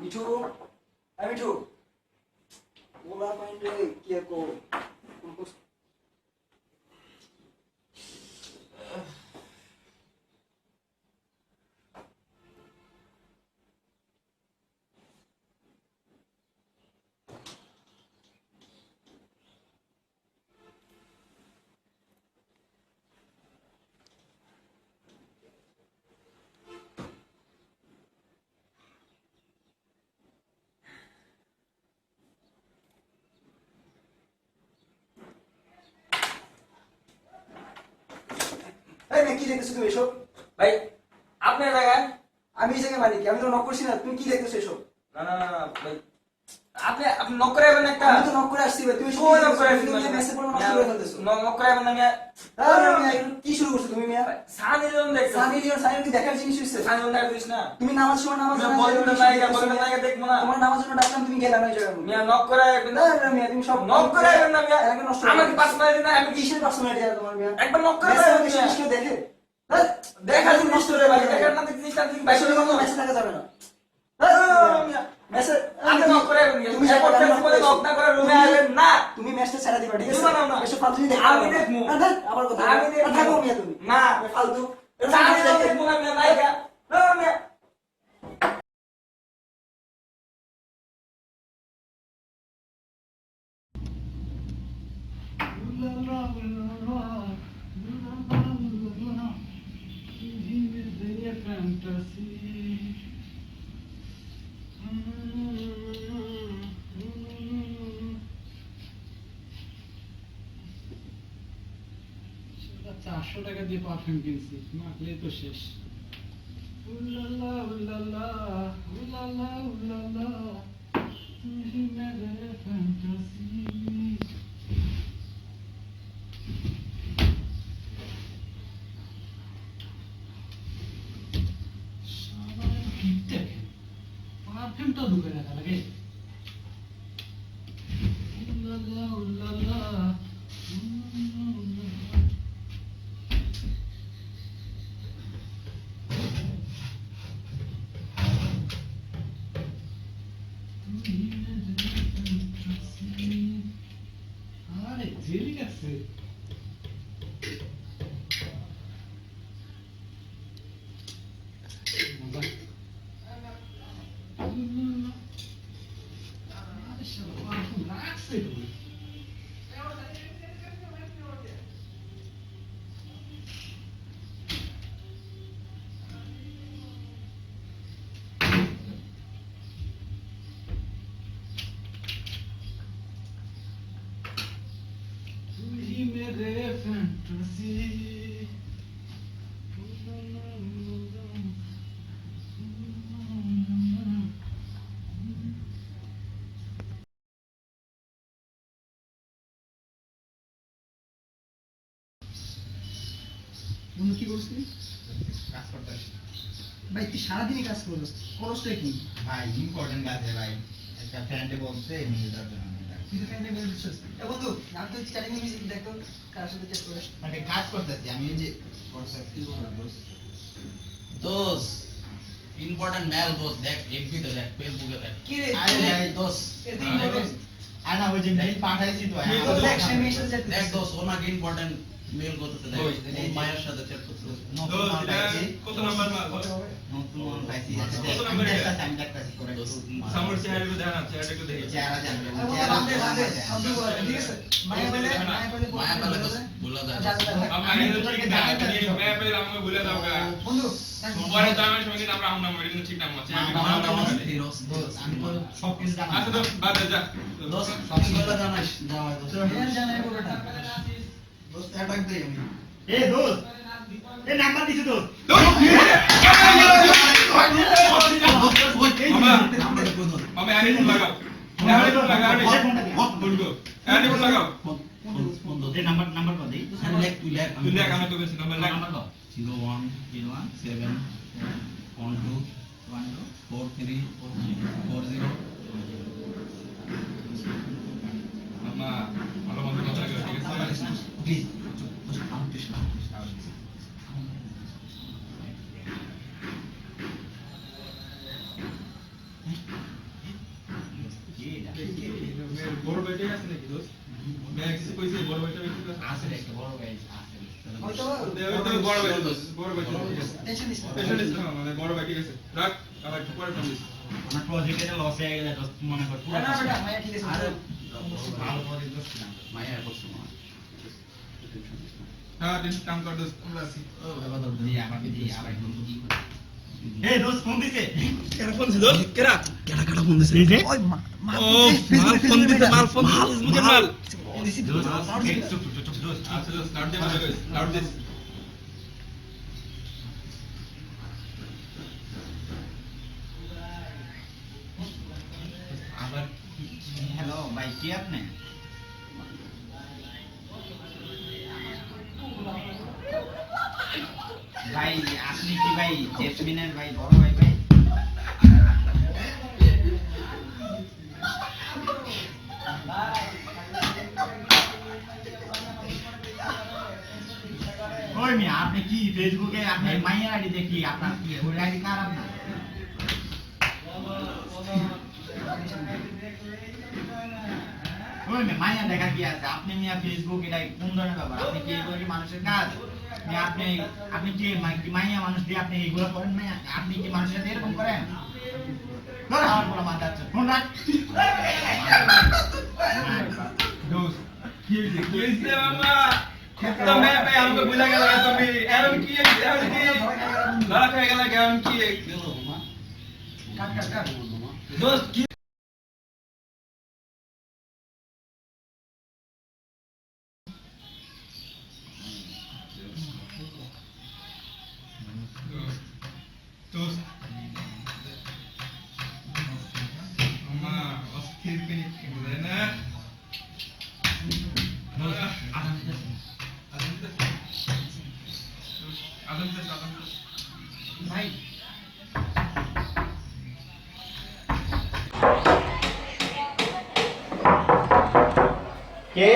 মিঠু আমি মিঠু। ওলা মাইন্ডে কি। করো এই কি দেখতেছো তুমি এসব? ভাই আপনার জায়গায়? আমি এই জায়গায় মালিক আমি তো নক করছি না তুমি কি দেখতেছো এসব? না না না, ভাই আপনি আপনি নক করে যাবেন একটা। আমি তো নক করে আসছি তুমি এসব কি নক করে দেখতেছো? তুমি মেসেজ করে নষ্ট করে ফেলতেছো। নক নক করে যাবেন না মিয়া। আরে মিয়া, এগুলো কি শুরু করছ তুমি মিয়া? সানি জন দেখছ সানি লিওন সানি কি দেখার জিনিস হইছে। সানি জন দেখা দিস না। তুমি নামাজ সময় নামাজ না বলিউড জানো, নায়িকা কি বলিউড নায়িকা দেখব না। তোমার নামাজ ডাকলাম তুমি মিয়া নক করে না। মিয়া তুমি সব নক করে না মিয়া। এলাকা নষ্ট আমাকে পার্সোনালি না আমি কিসের আছে তোমার মিয়া? একবার নক করে মিয়া। দেখে? হ্যাঁ? জিনিস নষ্ট করে ভাই দেখার না জিনিস তুমি বাইরে মেসেজের কথা মতো মেসেজ থাকা যাবে না মিয়া মেসেজ আপনি নক করে যাবেন মিয়া তুমি তুমি সাপোর্ট সাপোর্ট করে নক না করে রুমে আসবেন না তুমি ম্যাচটা ছেড়ে দিবা ঠিক আছে দিবা না, দেখতে আমি। দেখব। আবার কথা আমি দেখব। তুমি না ফালতু চারশো টাকা দিয়ে পারফিউম কিনছি মাখলে তো শেষ। উল্লাল্লা উল্লাল্লা উল্লাল্লা উল্লাল্লা Amen. বন্ধু কি করছিস? কাজ করতে আসি। ভাই তুই সারাদিনই কাজ করছিস খরচটা কি? ভাই ইম্পর্টেন্ট কাজে ভাই। একটা ফ্রেন্ডে বলছে মিল দেওয়ার জন্য কাজ করতেছি আমি যে মেল দেখ দেখ ফেসবুকে দেখ। কি রে? আরে ভাই দোস ওই যে মেল পাঠাইছি তো দেখ দোস ইম্পর্টেন্ট মেল করতে দেখ ওই, মায়ের সাথে চ্যাট করতে কত নাম্বার মাল? নতুন পাইছি। কত নাম্বার দেখতাছি, আমি দেখতাছি করে সামর চেহারা একটু দেখা চেহারা একটু দেখে। চেহারা জানবে না, না। বলা ঠিক আছে? মায়া পেলে, মায়া পেলে মায়া দোস বলতে। ভুলে যায়। পারে। আমরা আগে তো ঠিক যে মেয়ে আমাকে বলে দাও গা বন্ধু দামের সময় কিন্তু আমরা আমরা মরি ঠিক নাম আছে আমার নাম আছে নাম ফিরোজ। আমি তো সবকিছু জানি আচ্ছা তো বাদ দে যা। দোস সবই বলে জানাস যাওয়া তো হেয়ার জানাই পুরোটা অ্যাটাক দেই আমি এ দোস্ত এ নাম্বার দিছি দোস্ত। মামা আরে লাগাও আরে লাগাও এ নাম্বার নাম্বার কত দেই। লেখ তুই লেখ তুই আমি তো বেশি নাম্বার নাম্বার মামা ভালো মন্দ কথা ঠিক আছে? প্লিজ আমি কৃষ্ণ বড় আছে নাকি দোস্ত মেয়ে কইছে বড় ভাইটা আছে একটা বড় ভাই আছে হয়তো দেবে তো বড় ভাই বড় ভাই টেনশন নিস টেনশন নিস মানে বড় ভাই ঠিক আছে রাখ আবার পরে ফোন দিস আমার প্রজেক্টে লস হয়ে গেলে মনে কর পুরো না বেটা মায়া ঠিক আছে আরে ভালো প্রজেক্ট দোস্ত না মায়া করছ মনে হয়। হ্যাঁ টেনশন কাম কর দোস্ত আমরা আছি ও বাবা তো দিয়ে আমাকে দিয়ে আবার আবার বন্ধু কি করে এই দোস্ত ফোন দিছে কেন ফোন দিছ দোস্ত কেরা ওই মা মা ও মাল ফোন দিতে মাল ফোন দিতে মুঝে মাল দোস্ত চুপ চুপ চুপ দোস্ত আচ্ছা দোস্ত লাউড দে বলে লাউড দে হ্যালো ভাই কি আপনি ভাই আপনি কি ভাই জেসমিনের ভাই বড় ভাই ভাই ওই মিয়া আপনি কি ফেসবুকে আপনি মাইয়া আইডি দেখি আপনার কি ওই আইডি কার আপনার ওই মেয়ে মাইয়া দেখা কি আছে? আপনি মিয়া ফেসবুক এটা কোন ধরনের ব্যাপার? আপনি কি এগুলো কি মানুষের কাজ? মিয়া আপনি আপনি কি মা- কি মাইয়া মানুষ দিয়ে আপনি এগুলো করেন মাইয়া? আপনি কি মানুষের সাথে এরকম করেন? ধর আমার বলা মাথা আছে। ফোন রাখ। দোস্ত কি হইছে কি হইছে মামা তো মে মে আমাকে ভুলা গেল তুমি। এরম কি এরম কি? লড়া খেয়ে গেল কেমন কি? কাট কাট কাট। দোস্ত কি কে?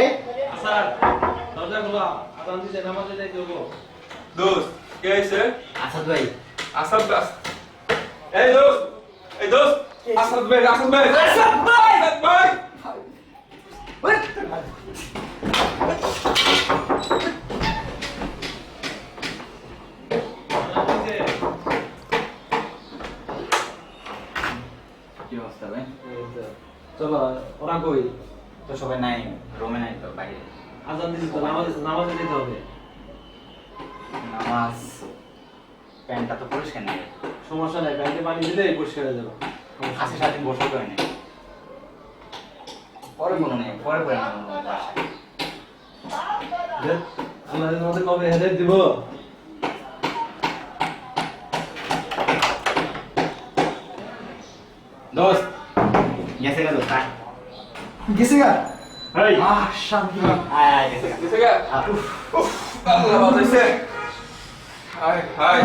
দোস্ত কে আইছে? আসাদ ভাই। আসাদ দাস এই দোস্ত এই দোস্ত আসাদ ভাই আসাদ ভাই। আসাদ ভাই! আসাদ ভাই! কি অবস্থা ভাই? চলো ওরা কই? তো সবাই নাই রুমে নাই তো বাইরে। আজান দিছি তো নামাজ নামাজে যেতে হবে। নামাজ প্যান্টটা তো পরিষ্কার নেই। সমস্যা নাই ব্যাংকে পানি দিলেই পরিষ্কার হয়ে যাবে। আজকে সারাদিন বসে করে নেই। পরে কোনো নেই পরে পরে আল্লাহ তোমাদের কবে হেদায়েত দিব? দোস্ত গেছে গা দোস্ত আয়। গেছে গা এই। আহ শান্তি। আয় আয় গেছে গা গেছে গা উফ আল্লাহ বাজাইছে হাই হাই